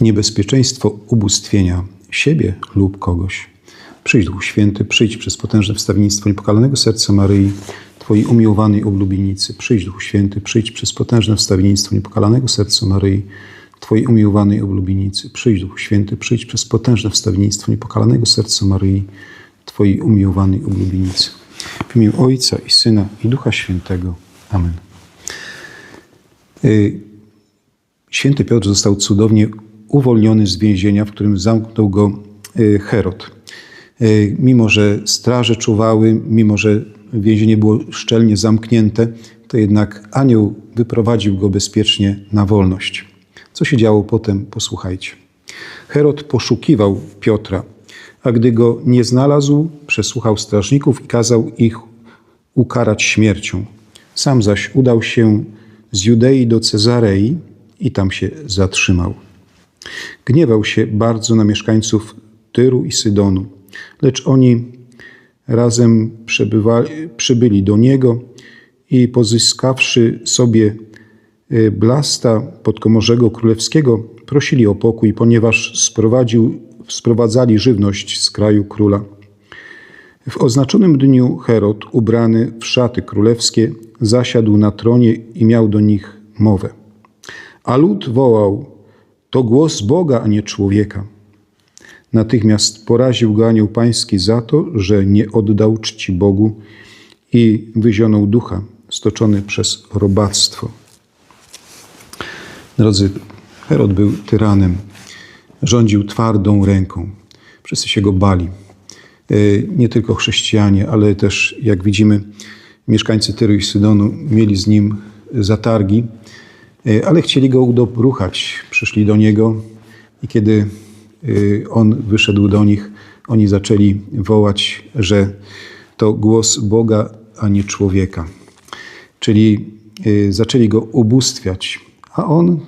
niebezpieczeństwo ubóstwienia siebie lub kogoś. Przyjdź Duchu Święty, przyjdź przez potężne wstawiennictwo niepokalanego serca Maryi, Twojej umiłowanej oblubienicy. Przyjdź Duchu Święty, przyjdź przez potężne wstawiennictwo niepokalanego serca Maryi, Twojej umiłowanej oblubienicy. Przyjdź Duchu Święty, przyjdź przez potężne wstawiennictwo niepokalanego serca Maryi, Twojej umiłowanej oblubienicy. W imię Ojca i Syna i Ducha Świętego. Amen. Y, Święty Piotr został cudownie uwolniony z więzienia, w którym zamknął go y, Herod. Y, Mimo, że straże czuwały, mimo, że więzienie było szczelnie zamknięte, to jednak anioł wyprowadził go bezpiecznie na wolność. Co się działo potem, posłuchajcie. Herod poszukiwał Piotra, a gdy go nie znalazł, przesłuchał strażników i kazał ich ukarać śmiercią. Sam zaś udał się z Judei do Cezarei i tam się zatrzymał. Gniewał się bardzo na mieszkańców Tyru i Sydonu, lecz oni razem przybyli do niego i pozyskawszy sobie y, blasta podkomorzego królewskiego, prosili o pokój, ponieważ sprowadził, sprowadzali żywność z kraju króla. W oznaczonym dniu Herod, ubrany w szaty królewskie, zasiadł na tronie i miał do nich mowę. A lud wołał: To głos Boga, a nie człowieka. Natychmiast poraził go anioł pański za to, że nie oddał czci Bogu i wyzionął ducha, stoczony przez robactwo. Drodzy, Herod był tyranem, rządził twardą ręką. Wszyscy się go bali. E, Nie tylko chrześcijanie, ale też, jak widzimy, mieszkańcy Tyru i Sydonu mieli z nim zatargi, ale chcieli go udobruchać. Przyszli do niego i kiedy e, on wyszedł do nich, oni zaczęli wołać, że to głos Boga, a nie człowieka. Czyli y, zaczęli go ubóstwiać, a on,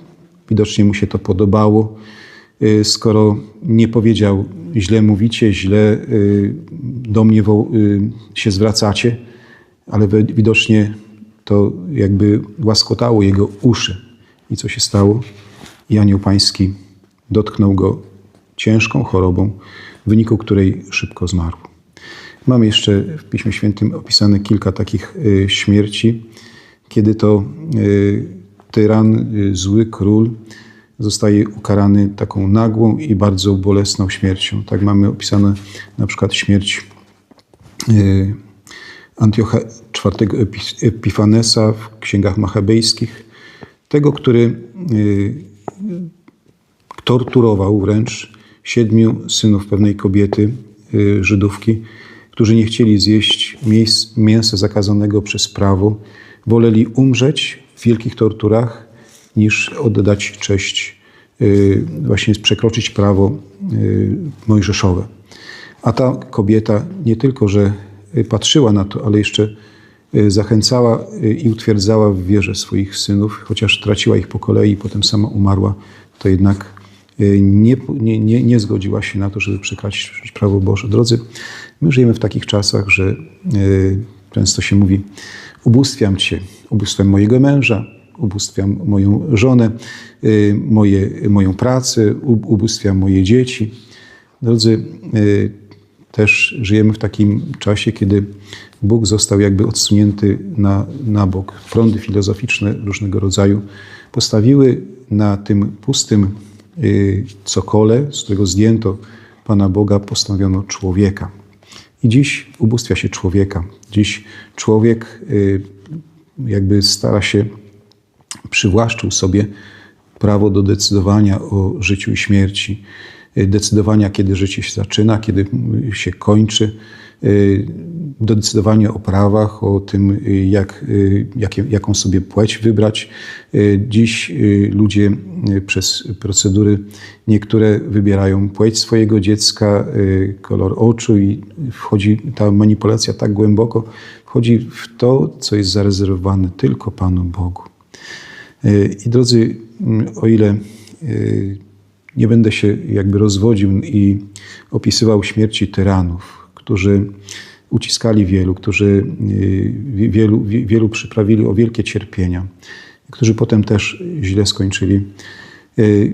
widocznie mu się to podobało, y, skoro nie powiedział, źle mówicie, źle y, do mnie y, się zwracacie, ale wi- widocznie to jakby łaskotało jego uszy. I co się stało? I anioł pański dotknął go ciężką chorobą, w wyniku której szybko zmarł. Mamy jeszcze w Piśmie Świętym opisane kilka takich y, śmierci, kiedy to y, tyran, y, zły król zostaje ukarany taką nagłą i bardzo bolesną śmiercią. Tak mamy opisane na przykład śmierć Antiocha IV Epi- Epifanesa w księgach machabejskich, tego, który y, torturował wręcz siedmiu synów pewnej kobiety, y, Żydówki, którzy nie chcieli zjeść mięsa zakazanego przez prawo, woleli umrzeć w wielkich torturach, niż oddać cześć, y, właśnie przekroczyć prawo mojżeszowe. A ta kobieta nie tylko, że patrzyła na to, ale jeszcze y, zachęcała y, i utwierdzała w wierze swoich synów, chociaż traciła ich po kolei i potem sama umarła, to jednak y, nie, nie, nie, nie zgodziła się na to, żeby przekraczać prawo Boże. Drodzy, my żyjemy w takich czasach, że y, często się mówi, ubóstwiam Cię, ubóstwiam mojego męża, ubóstwiam moją żonę, y, moje, moją pracę, ubóstwiam moje dzieci. Drodzy, y, też żyjemy w takim czasie, kiedy Bóg został jakby odsunięty na, na bok. Prądy filozoficzne różnego rodzaju postawiły na tym pustym y, cokole, z którego zdjęto Pana Boga, postanowiono człowieka. I dziś ubóstwia się człowieka. Dziś człowiek y, jakby stara się, przywłaszczył sobie prawo do decydowania o życiu i śmierci, decydowania, kiedy życie się zaczyna, kiedy y, się kończy, y, do decydowania o prawach, o tym, y, jak, y, jakie, jaką sobie płeć wybrać. Y, Dziś y, ludzie y, przez procedury niektóre wybierają płeć swojego dziecka, y, kolor oczu i wchodzi ta manipulacja tak głęboko, wchodzi w to, co jest zarezerwowane tylko Panu Bogu. Y, I drodzy, mm, o ile y, nie będę się jakby rozwodził i opisywał śmierci tyranów, którzy uciskali wielu, którzy y, wi- wielu, wi- wielu przyprawili o wielkie cierpienia, którzy potem też źle skończyli. Y,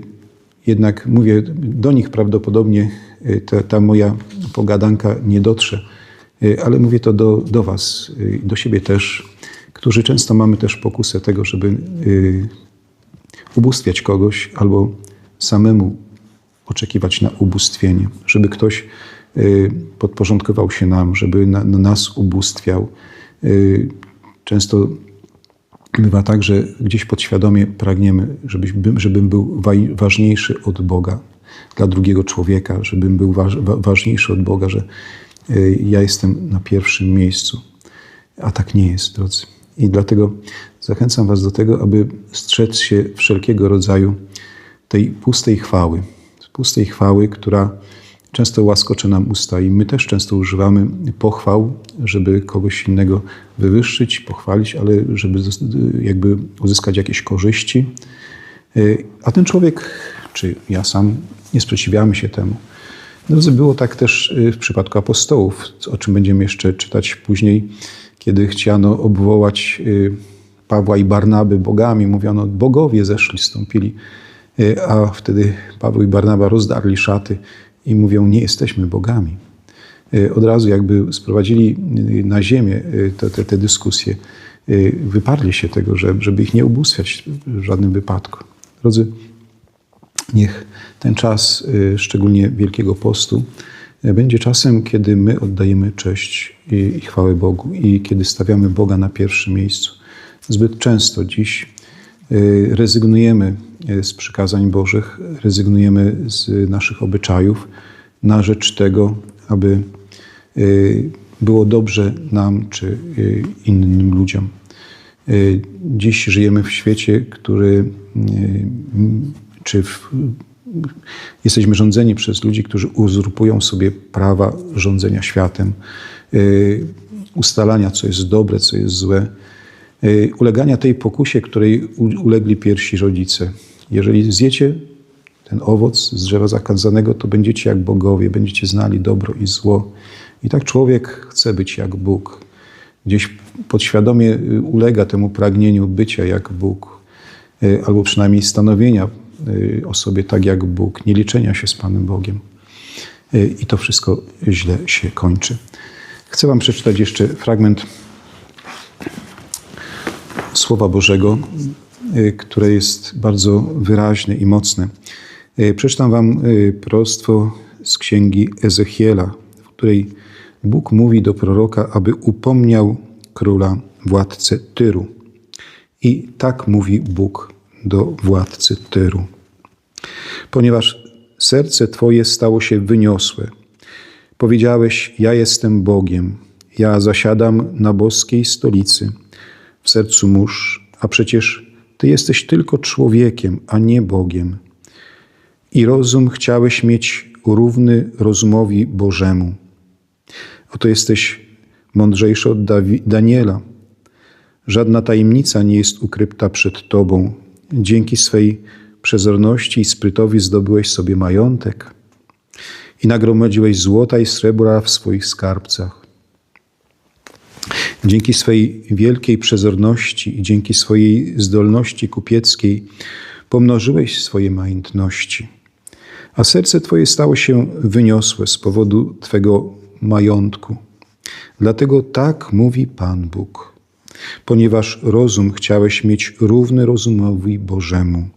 jednak mówię, do nich prawdopodobnie y, ta, ta moja pogadanka nie dotrze, ale mówię to do, do Was, do siebie też, którzy często mamy też pokusę tego, żeby ubóstwiać kogoś albo samemu oczekiwać na ubóstwienie, żeby ktoś y, podporządkował się nam, żeby na, na nas ubóstwiał. Y, Często bywa tak, że gdzieś podświadomie pragniemy, żebyś, bym- żebym był ważniejszy od Boga dla drugiego człowieka, żebym był waż, wa- ważniejszy od Boga, że y, ja jestem na pierwszym miejscu. A tak nie jest, drodzy. I dlatego zachęcam Was do tego, aby strzec się wszelkiego rodzaju tej pustej chwały. Pustej chwały, która często łaskocze nam usta i my też często używamy pochwał, żeby kogoś innego wywyższyć, pochwalić, ale żeby jakby uzyskać jakieś korzyści. Y, A ten człowiek, czy ja sam, nie sprzeciwiamy się temu. Drodzy, było tak też y, w przypadku apostołów, o czym będziemy jeszcze czytać później, kiedy chciano obwołać y, Pawła i Barnaby bogami. Mówiono, bogowie zeszli, stąpili. Y, A wtedy Paweł i Barnaba rozdarli szaty i mówią, nie jesteśmy bogami. Y, Od razu jakby sprowadzili y, na ziemię te, te, te dyskusje. Wyparli się tego, że- żeby ich nie ubóstwiać w żadnym wypadku. Drodzy, Niech ten czas, szczególnie Wielkiego Postu, będzie czasem, kiedy my oddajemy cześć i, i chwałę Bogu i kiedy stawiamy Boga na pierwszym miejscu. Zbyt często dziś rezygnujemy y, z przykazań Bożych, rezygnujemy z naszych obyczajów na rzecz tego, aby y, było dobrze nam czy y, innym ludziom. Y, Dziś żyjemy w świecie, który y, czy w, jesteśmy rządzeni przez ludzi, którzy uzurpują sobie prawa rządzenia światem, y, ustalania, co jest dobre, co jest złe, y, ulegania tej pokusie, której ulegli pierwsi rodzice. Jeżeli zjecie ten owoc z drzewa zakazanego, to będziecie jak bogowie, będziecie znali dobro i zło. I tak człowiek chce być jak Bóg. Gdzieś podświadomie y, ulega temu pragnieniu bycia jak Bóg, y, albo przynajmniej stanowienia y, o sobie tak jak Bóg, nie liczenia się z Panem Bogiem. Y, I to wszystko źle się kończy. Chcę Wam przeczytać jeszcze fragment Słowa Bożego, y, które jest bardzo wyraźne i mocne. Y, Przeczytam Wam y, proroctwo z księgi Ezechiela, w której Bóg mówi do proroka, aby upomniał króla, władcę Tyru. I tak mówi Bóg do władcy Tyru. Ponieważ serce Twoje stało się wyniosłe, powiedziałeś: Ja jestem Bogiem, ja zasiadam na boskiej stolicy, w sercu mórz, a przecież Ty jesteś tylko człowiekiem, a nie Bogiem. I rozum chciałeś mieć równy rozumowi Bożemu. Oto jesteś mądrzejszy od Dawi- Daniela. Żadna tajemnica nie jest ukryta przed Tobą. Dzięki swej przezorności i sprytowi zdobyłeś sobie majątek i nagromadziłeś złota i srebra w swoich skarbcach. Dzięki swej wielkiej przezorności i dzięki swojej zdolności kupieckiej pomnożyłeś swoje majątności. A serce Twoje stało się wyniosłe z powodu Twego majątku. Dlatego tak mówi Pan Bóg, ponieważ rozum chciałeś mieć równy rozumowi Bożemu.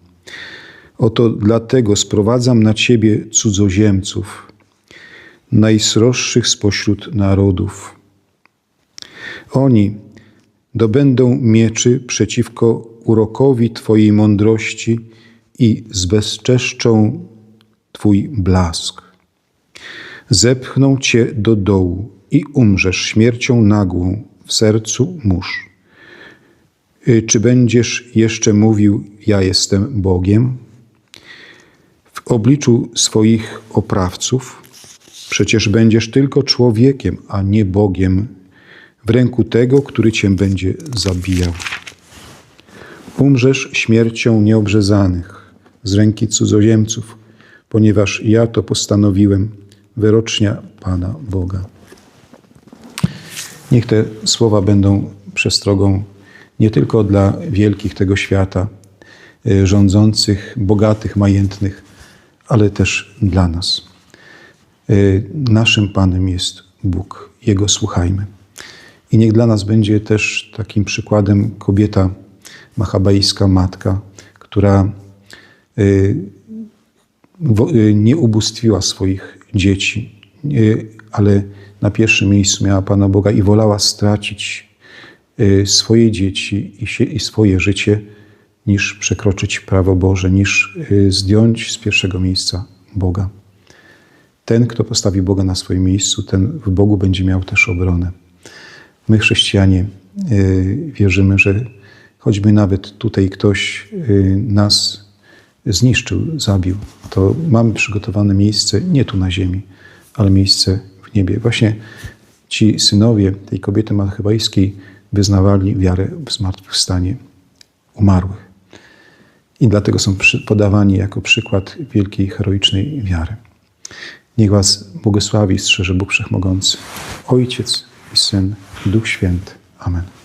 Oto dlatego sprowadzam na Ciebie cudzoziemców, najsroższych spośród narodów. Oni dobędą mieczy przeciwko urokowi Twojej mądrości i zbezczeszczą Twój blask. Zepchną Cię do dołu i umrzesz śmiercią nagłą w sercu mórz. Y, Czy będziesz jeszcze mówił, ja jestem Bogiem? W obliczu swoich oprawców przecież będziesz tylko człowiekiem, a nie Bogiem, w ręku tego, który Cię będzie zabijał. Umrzesz śmiercią nieobrzezanych z ręki cudzoziemców, ponieważ ja to postanowiłem, wyrocznia Pana Boga. Niech te słowa będą przestrogą nie tylko dla wielkich tego świata, y, rządzących, bogatych, majętnych, ale też dla nas. Y, Naszym Panem jest Bóg, Jego słuchajmy. I niech dla nas będzie też takim przykładem kobieta machabejska, matka, która y, y, nie ubóstwiła swoich dzieci, y, ale na pierwszym miejscu miała Pana Boga i wolała stracić swoje dzieci i, i swoje życie, niż przekroczyć prawo Boże, niż zdjąć z pierwszego miejsca Boga. Ten, kto postawi Boga na swoim miejscu, ten w Bogu będzie miał też obronę. My, chrześcijanie, y, wierzymy, że choćby nawet tutaj ktoś y, nas zniszczył, zabił, to mamy przygotowane miejsce nie tu na ziemi, ale miejsce w niebie. Właśnie ci synowie tej kobiety machabejskiej wyznawali wiarę w zmartwychwstanie umarłych. I dlatego są podawani jako przykład wielkiej, heroicznej wiary. Niech Was błogosławi i strzeże Bóg Wszechmogący, Ojciec i Syn i Duch Święty. Amen.